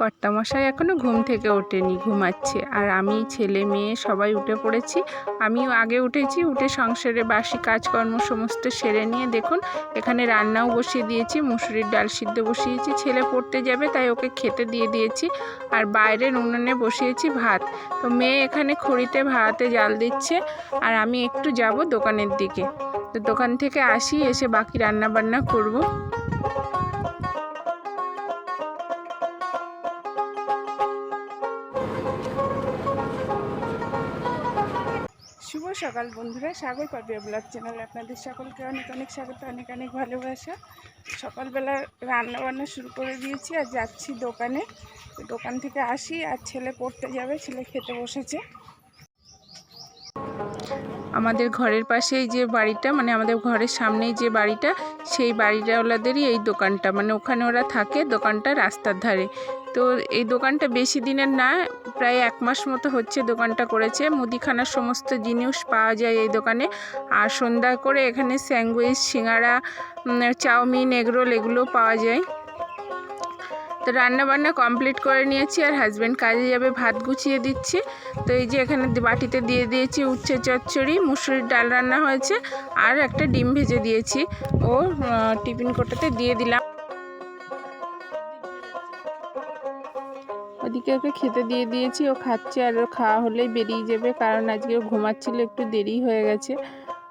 কর্তামশাই এখনও ঘুম থেকে ওঠেনি, ঘুমাচ্ছে। আর আমি, ছেলে মেয়ে, সবাই উঠে পড়েছি। আমিও আগে উঠেছি, উঠে সংসারে বাসি কাজকর্ম সমস্ত সেরে নিয়ে দেখুন, এখানে রান্নাও বসিয়ে দিয়েছি, মুসুরির ডাল সিদ্ধ বসিয়েছি। ছেলে পড়তে যাবে, তাই ওকে খেতে দিয়ে দিয়েছি। আর বাইরের উনুনে বসিয়েছি ভাত। তো মেয়ে এখানে খড়িতে ভাতে জাল দিচ্ছে, আর আমি একটু যাব দোকানের দিকে। তো দোকান থেকে আসি, এসে বাকি রান্না বান্না করব। সকাল বন্ধুরা সাগর পাপিয়া ব্লগ চ্যানেলে। আপনাদের সকলকে অনেক অনেক স্বাগত, অনেক অনেক ভালোবাসা। সকালবেলা রান্না বান্না শুরু করে দিয়েছি আর যাচ্ছি দোকানে। দোকান থেকে আসি আর ছেলে পড়তে যাবে, ছেলে খেতে বসেছে। আমাদের ঘরের পাশেই যে বাড়িটা মানে আমাদের ঘরের সামনেই যে বাড়িটা সেই বাড়িটাওয়ালাদেরই এই দোকানটা। মানে ওখানে ওরা থাকে দোকানটা রাস্তার ধারে। তো এই দোকানটা বেশি দিনের না প্রায় এক মাস মতো হচ্ছে দোকানটা করেছে। মুদিখানার সমস্ত জিনিস পাওয়া যায় এই দোকানে। আর সন্ধ্যা করে এখানে স্যান্ডউইচ উম, চাউমিন এগরোল এগুলো পাওয়া যায়। তো রান্না বান্না কমপ্লিট করে নিয়েছি আর হাজব্যান্ড কাজে যাবে, ভাত গুছিয়ে দিচ্ছি। তো এই যে এখানে বাটিতে দিয়ে দিয়েছি উচ্ছে চচ্চড়ি, মুসুরির ডাল রান্না হয়েছে আর একটা ডিম ভেজে দিয়েছি। ও টিফিন কোটাতে দিয়ে দিলাম। ওদিকে ওকে খেতে দিয়ে দিয়েছি, ও খাচ্ছে আর খাওয়া হলেই বেরিয়ে যাবে কারণ আজকে ও ঘুমাচ্ছিল, একটু দেরি হয়ে গেছে।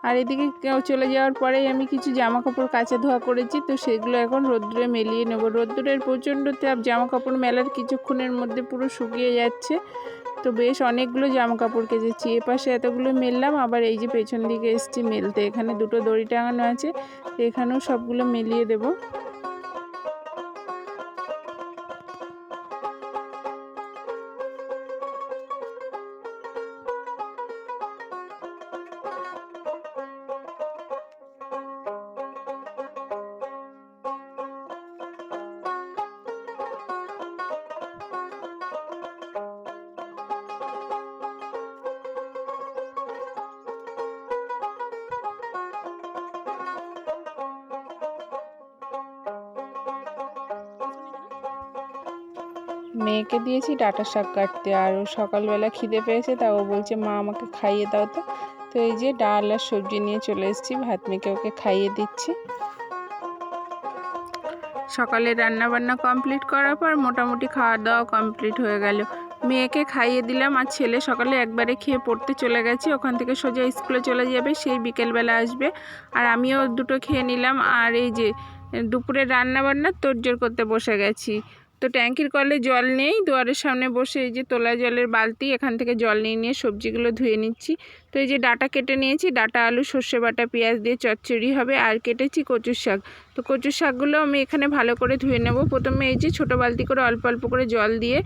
আর এদিকে চলে যাওয়ার পরেই আমি কিছু জামা কাপড় কাচা ধোয়া করেছি, তো সেগুলো এখন রোদ্দুরে মেলিয়ে নেব। রোদ্রের প্রচণ্ড তাপ জামা কাপড় মেলার কিছুক্ষণের মধ্যে পুরো শুকিয়ে যাচ্ছে, তো বেশ অনেকগুলো জামা কাপড় কেচেছি এপাশে এতগুলো মেললাম, আবার এই যে পেছন দিকে এসছি মেলতে। এখানে দুটো দড়ি টাঙানো আছে, তো এখানেও সবগুলো মেলিয়ে দেবো। মেয়েকে দিয়েছি ডাটা শাক কাটতে। আর ও সকালবেলা খিদে পেয়েছে, তা ও বলছে, মা, আমাকে খাইয়ে দাও তো। তো এই যে ডাল আর সবজি নিয়ে চলে এসেছি, ভাত মেখে ওকে খাইয়ে দিচ্ছি। সকালে রান্না বান্না কমপ্লিট করার পর মোটামুটি খাওয়া দাওয়া কমপ্লিট হয়ে গেল। মেয়েকে খাইয়ে দিলাম, আর ছেলে সকালে একবারে খেয়ে পড়তে চলে গেছে। ওখান থেকে সোজা স্কুলে চলে যাবে, সেই বিকেলবেলা আসবে। আর আমিও দুটো খেয়ে নিলাম, আর এই যে দুপুরে রান্না বান্না তোড়জোড় করতে বসে গেছি। তো ট্যাঙ্কির কলে জল নেই। দুয়ারের সামনে বসে এই যে তোলা জলের বালতি, এখান থেকে জল নিয়ে নিয়ে সবজিগুলো ধুয়ে নিচ্ছি। তো এই যে ডাটা কেটে নিয়েছি, ডাটা, আলু, সর্ষে বাটা, পেঁয়াজ দিয়ে চচ্চড়ি হবে। আর কেটেছি কচুর শাক। তো কচুর শাকগুলো আমি এখানে ভালো করে ধুয়ে নেব। প্রথমে এই যে ছোটো বালতি করে অল্প অল্প করে জল দিয়ে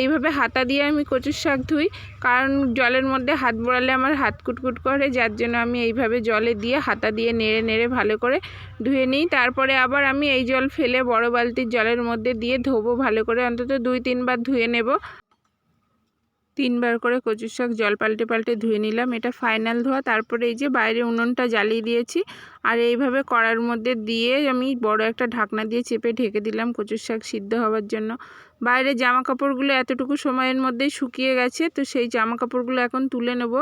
এইভাবে হাতা দিয়ে আমি কচুর শাক ধুই। কারণ জলের মধ্যে হাত বোড়ালে আমার হাত কুটকুট করে, যার জন্য আমি এইভাবে জলে দিয়ে হাতা দিয়ে নেড়ে নেড়ে ভালো করে ধুয়ে নিই। তারপরে আবার আমি এই জল ফেলে বড় বালতির জলের মধ্যে দিয়ে ধোবো, ভালো করে অন্তত দুই তিনবার ধুয়ে নেব। তিনবার করে কচুর শাক জল পাল্টে পাল্টে ধুয়ে নিলাম। এটা ফাইনাল ধোয়া। তারপরে এই যে বাইরে উনুনটা জ্বালিয়ে দিয়েছি। আর এইভাবে কড়ার মধ্যে দিয়ে আমি বড় একটা ঢাকনা দিয়ে চেপে ঢেকে দিলাম কচুর শাক সিদ্ধ হওয়ার জন্য। বাইরে জামা কাপড়গুলো এতটুকু সময়ের মধ্যেই শুকিয়ে গেছে, তো সেই জামা কাপড়গুলো এখন তুলে নেব।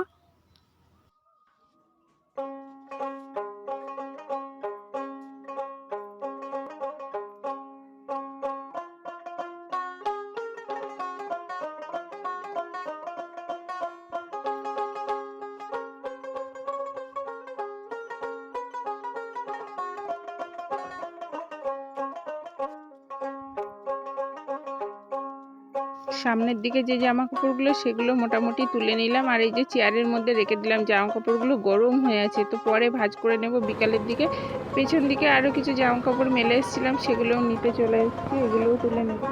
সামনের দিকে যে জামা কাপড়গুলো, সেগুলো মোটামুটি তুলে নিলাম। আর এই যে চেয়ারের মধ্যে রেখে দিলাম জামা কাপড়গুলো, গরম হয়ে আছে। তো পরে ভাঁজ করে নেব বিকালের দিকে। পেছন দিকে আরও কিছু জামা কাপড় মেলে এসেছিলাম, সেগুলোও নিতে চলে এসেছি, এগুলোও তুলে নেব।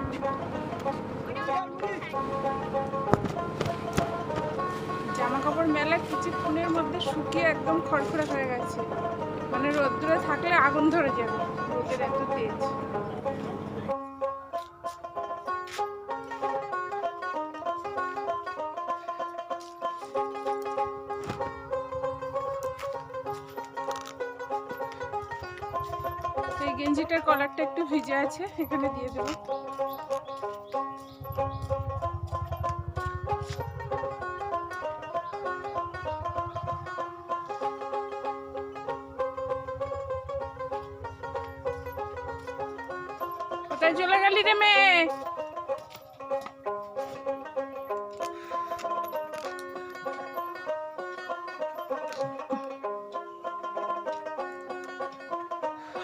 জামা কাপড় মেলা কিছুক্ষণের মধ্যে শুকিয়ে একদম খড়খড়ে হয়ে গেছে। মানে রোদ্দুরে থাকলে আগুন ধরে যাবে। রোদের এত তেজ। এই গেঞ্জিটার কলারটা একটু ভিজে আছে এখানে দিয়ে দেব। কোথায় চলে গেলি রে মেয়ে?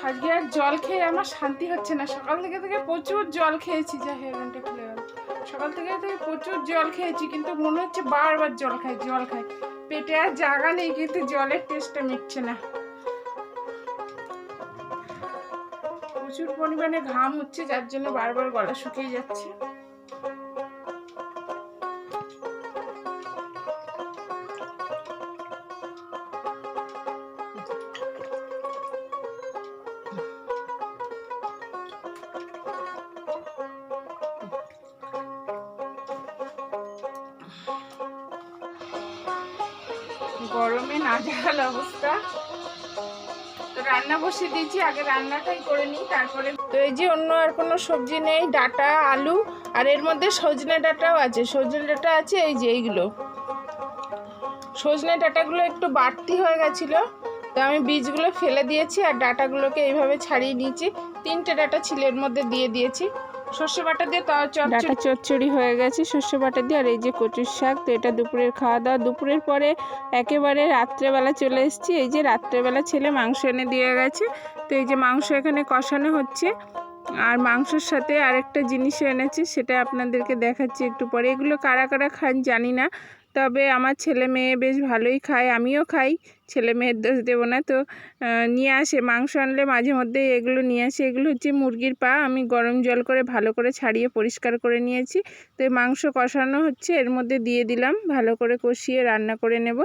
আজকে আর জল খেয়ে আমার শান্তি হচ্ছে না। সকাল থেকে থেকে প্রচুর জল খেয়েছি, যা হেরনটা খুলে গেল সকাল থেকে থেকে প্রচুর জল খেয়েছি, কিন্তু মনে হচ্ছে বারবার জল খাই জল খাই। পেটে আর জায়গা নেই, কিন্তু জলের টেস্টটা মিটছে না। প্রচুর পরিমাণে ঘাম হচ্ছে, যার জন্য বারবার গলা শুকিয়ে যাচ্ছে। গরমে নাজেহাল অবস্থা। তো রান্না বসিয়ে দিয়েছি, আগে রান্নাটাই করে নিই, তারপরে তো এই যে অন্য আর কোনো সবজি নেই, ডাটা, আলু, আর এর মধ্যে সজনে ডাটাও আছে। সজনে ডাটা আছে, এই যে এইগুলো। সজনে ডাটাগুলো একটু বাড়তি হয়ে গেছিল, তো আমি বীজগুলো ফেলে দিয়েছি আর ডাটাগুলোকে এইভাবে ছাড়িয়ে নিয়েছি। তিনটে ডাটা ছিল এর মধ্যে দিয়ে দিয়েছি। সর্ষে বাটা দিয়ে ডাটা চচ্চড়ি হয়ে গেছে, সর্ষে বাটা দিয়ে, আর এই যে কচুর শাক, তো এটা দুপুরের খাওয়া দাওয়া দুপুরের পরে একেবারে রাত্রেবেলা চলে এসেছি। এই যে রাত্রেবেলা ছেলে মাংস এনে দিয়ে গেছে। তো এই যে মাংস এখানে কষানো হচ্ছে। আর মাংসর সাথে আরেকটা জিনিসও এনেছি, সেটা আপনাদেরকে দেখাচ্ছি একটু পরে। এগুলো কারা কারা খান জানি না, তবে আমার ছেলে মেয়ে বেশ ভালোই খায়, আমিও খাই, ছেলে মেয়ের দোষ দেবো না। তো নিয়ে আসে, মাংস আনলে মাঝে মধ্যে এগুলো নিয়ে আসে। এগুলো হচ্ছে মুরগির পা, আমি গরম জল করে ভালো করে ছাড়িয়ে পরিষ্কার করে নিয়েছি। তো মাংস কষানো হচ্ছে, এর মধ্যে দিয়ে দিলাম, ভালো করে কষিয়ে রান্না করে নেব।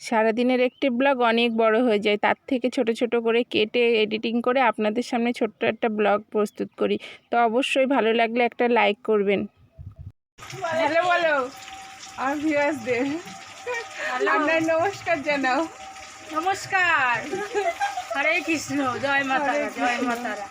সারাদিনের একটি ব্লগ অনেক বড় হয়ে যায়। তার থেকে ছোট ছোট করে কেটে এডিটিং করে আপনাদের সামনে ছোট্ট একটা ব্লগ প্রস্তুত করি। তো অবশ্যই ভালো লাগলে একটা লাইক করবেন। হ্যালো বলো। ভিউয়ার্সদের। আপনার নমস্কার জানাও। নমস্কার। হরে কৃষ্ণ। জয় মাতারা জয় মাতারা।